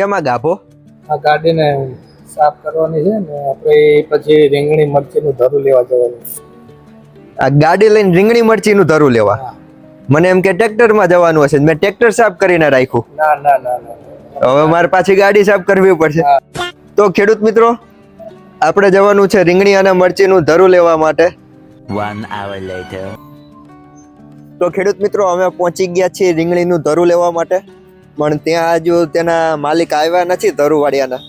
કેમાં ગાભો? આ ગાડીને સાફ કરવાની છે ને આપણે પછી રીંગણી મરચીનું ધરું લેવા જવાનું. આ ગાડી લઈને રીંગણી મરચીનું ધરું લેવા? મને એમ કે ટ્રેક્ટરમાં જવાનું હશે મેં ટ્રેક્ટર સાફ કરીને રાખ્યું. ના ના ના ના. હવે મારે પાછી ગાડી સાફ કરવી પડશે. તો ખેડૂત મિત્રો આપણે જવાનું છે રીંગણી અને મરચીનું ધરું લેવા માટે. તો ખેડૂત મિત્રો અમે પહોંચી ગયા છીએ રીંગણીનું ધરું લેવા માટે. પણ ત્યાં હજુ તેના માલિક આવ્યા નથી ધરુવાડિયાના,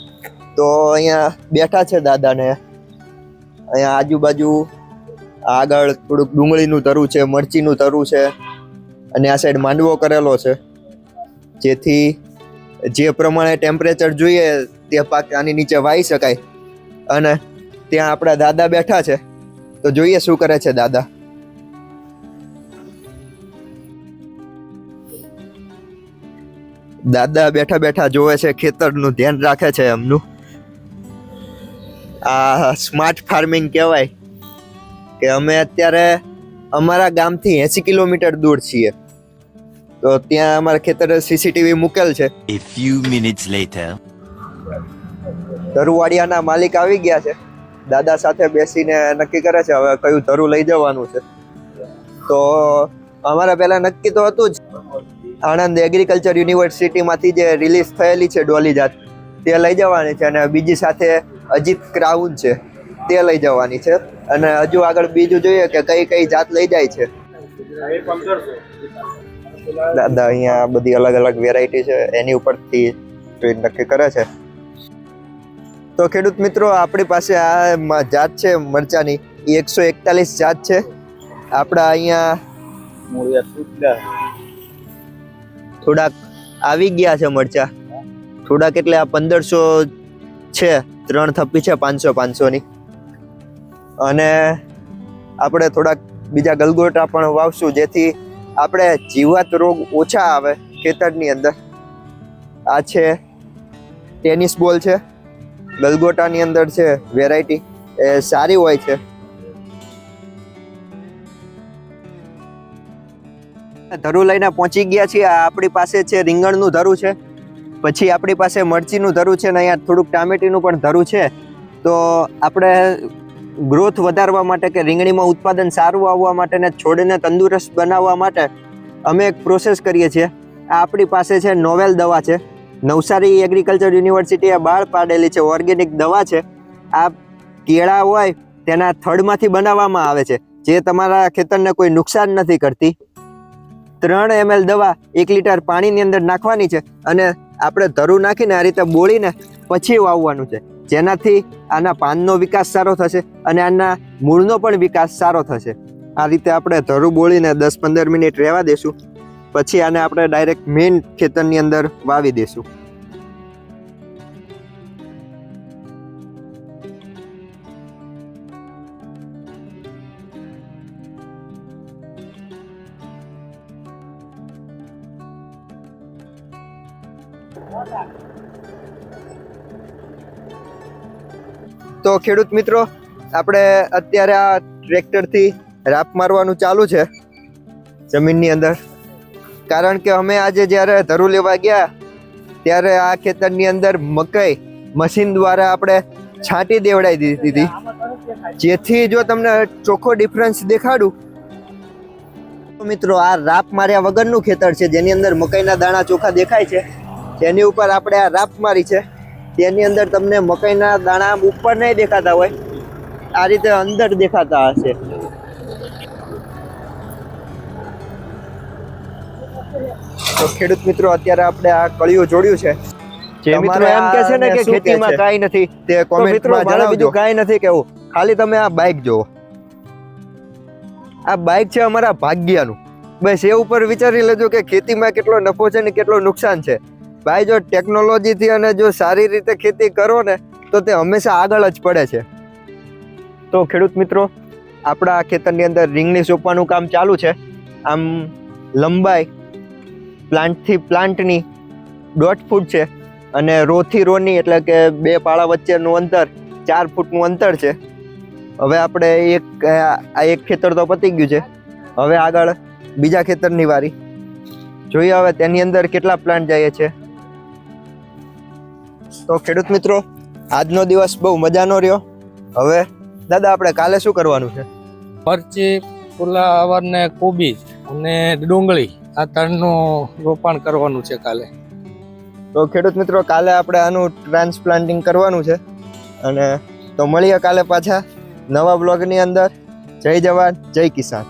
તો અહીંયા બેઠા છે દાદાને. અહીંયા આજુબાજુ આગળ થોડુંક ડુંગળીનું ધરું છે, મરચીનું ધરું છે, અને આ સાઈડ માંડવો કરેલો છે. જેથી જે પ્રમાણે ટેમ્પરેચર જોઈએ તે પાક આની નીચે વાવી શકાય. અને ત્યાં આપણા દાદા બેઠા છે. તો જોઈએ શું કરે છે દાદા. દાદા બેઠા બેઠા જોવે છે ખેતરનું ધ્યાન રાખે છે એમનું. આ સ્માર્ટ ફાર્મિંગ કહેવાય કે અમે અત્યારે અમારા ગામથી એસી કિલોમીટર દૂર છીએ. તો ત્યાં અમારા ખેતરે સીસીટીવી મૂકેલ છે. A few minutes later. ધરુવાડિયાના માલિક આવી ગયા છે. દાદા સાથે બેસીને નક્કી કરે છે હવે કયું ધરું લઈ જવાનું છે. તો અમારા પહેલા નક્કી તો હતું જ આણંદ એગ્રીકલ્ચર યુનિવર્સિટીમાંથી જે રિલીઝ થયેલી છે ડોલી જાત, તે લઈ જવાની છે અને બીજી સાથે અજીત ક્રાઉન છે, તે લઈ જવાની છે. અને હજુ આગળ બીજું જોઈએ કે કઈ કઈ જાત લઈ જાય છે. દાદા, અહીંયા બધી અલગ અલગ વેરાયટી છે, એની ઉપરથી જોઈ નક્કી કરે છે? તો ખેડૂત મિત્રો, આપણી પાસે આ જાત છે મરચાની, એ એકસો એકતાલીસ જાત છે. આપણા અહીંયા થોડાક આવી ગયા છે મરચા. થોડાક એટલે આ પંદરસો છે, ત્રણ થપ્પી છે, પાંચસો, પાંચસોની. અને આપણે થોડાક બીજા ગલગોટા પણ વાવશું, જેથી આપણે જીવાત રોગ ઓછા આવે ખેતરની અંદર. આ છે ટેનિસ બોલ છે, ગલગોટાની અંદર છે વેરાયટી એ સારી હોય છે. ધરું લઈને પહોંચી ગયા છીએ. આપણી પાસે છે, રીંગણનું ધરું છે. પછી આપણી પાસે મરચીનું ધરું છે ને અહીંયા થોડુંક ટામેટીનું પણ ધરું છે. તો આપણે ગ્રોથ વધારવા માટે કે રીંગણીમાં ઉત્પાદન સારું આવવા માટે ને છોડને તંદુરસ્ત બનાવવા માટે અમે એક પ્રોસેસ કરીએ છીએ. આ આપણી પાસે છે, નોવેલ દવા છે. નવસારી એગ્રીકલ્ચર યુનિવર્સિટીએ બહાર પાડેલી છે, ઓર્ગેનિક દવા છે. આ કેળા હોય તેના થડમાંથી બનાવવામાં આવે છે. જે તમારા ખેતરને કોઈ નુકસાન નથી કરતી. ત્રણ એમએલ દવા એક લીટર પાણીની અંદર નાખવાની છે અને આપણે ધરું નાખીને આ રીતે બોળીને પછી વાવવાનું છે. જેનાથી આના પાનનો વિકાસ સારો થશે અને આના મૂળનો પણ વિકાસ સારો થશે. આ રીતે આપણે ધરું બોળીને દસ પંદર મિનિટ રહેવા દેશું. પછી આને આપણે ડાયરેક્ટ મેઇન ખેતરની અંદર વાવી દેશું. તો ખેડૂત મિત્રો, આપણે અત્યારે આ ટ્રેક્ટરથી રાપ મારવાનું ચાલુ છે જમીનની અંદર. કારણ કે અમે આજે જ્યારે ધરુ લેવા ગયા, ત્યારે આ ખેતરની અંદર મકઈ મશીન દ્વારા આપણે છાંટી દેવડાવી દીધી. જેથી જો તમને ચોખ્ખો ડિફરન્સ દેખાડું. મિત્રો, આ રાપ માર્યા વગરનું ખેતર છે, જેની અંદર મકઈના દાણા ચોખા દેખાય છે. તેની ઉપર આપણે આ રાપ મારી છે તેની અંદર તમને મકાઈના દાણા ઉપર નહીં દેખાતા હોય આ રીતે અંદર દેખાતા હશે. તો ખેડૂત મિત્રો અત્યારે આપણે આ કળિયું જોડ્યું છે. જે મિત્રો એમ કે છે ને કે ખેતીમાં કાઈ નથી તે કોમેન્ટ મિત્રો મારે બીજું કાંઈ નથી કેવું ખાલી તમે આ બાઇક જુઓ. આ બાઇક છે અમારા ભાગ્યનું. બસ એ ઉપર વિચારી લેજો કે ખેતીમાં કેટલો નફો છે ને કેટલો નુકસાન છે. ભાઈ, જો ટેકનોલોજીથી અને જો સારી રીતે ખેતી કરો ને, તો તે હંમેશા આગળ જ પડે છે. તો ખેડૂત મિત્રો, આપણા ખેતરની અંદર રીંગણી સોંપવાનું કામ ચાલુ છે. આમ લંબાઈ, પ્લાન્ટથી પ્લાન્ટની દોઢ ફૂટ છે અને રોથી રોની એટલે કે બે પાળા વચ્ચેનું અંતર, ચાર ફૂટનું અંતર છે. હવે આપણે એક, આ એક ખેતર તો પતી ગયું છે. હવે આગળ બીજા ખેતરની વારી. જોઈએ હવે તેની અંદર કેટલા પ્લાન્ટ જાય છે. તો ખેડૂત મિત્રો આજનો દિવસ બહુ મજાનો રહ્યો. હવે દાદા આપણે કાલે શું કરવાનું છે? મરચી ફુલાવર ને કોબીજ અને ડુંગળી આ ત્રણનું રોપાણ કરવાનું છે કાલે. તો ખેડૂત મિત્રો કાલે આપણે આનું ટ્રાન્સપ્લાન્ટિંગ કરવાનું છે. અને તો મળીએ કાલે પાછા નવા બ્લોગની અંદર. જય જવાન જય કિસાન.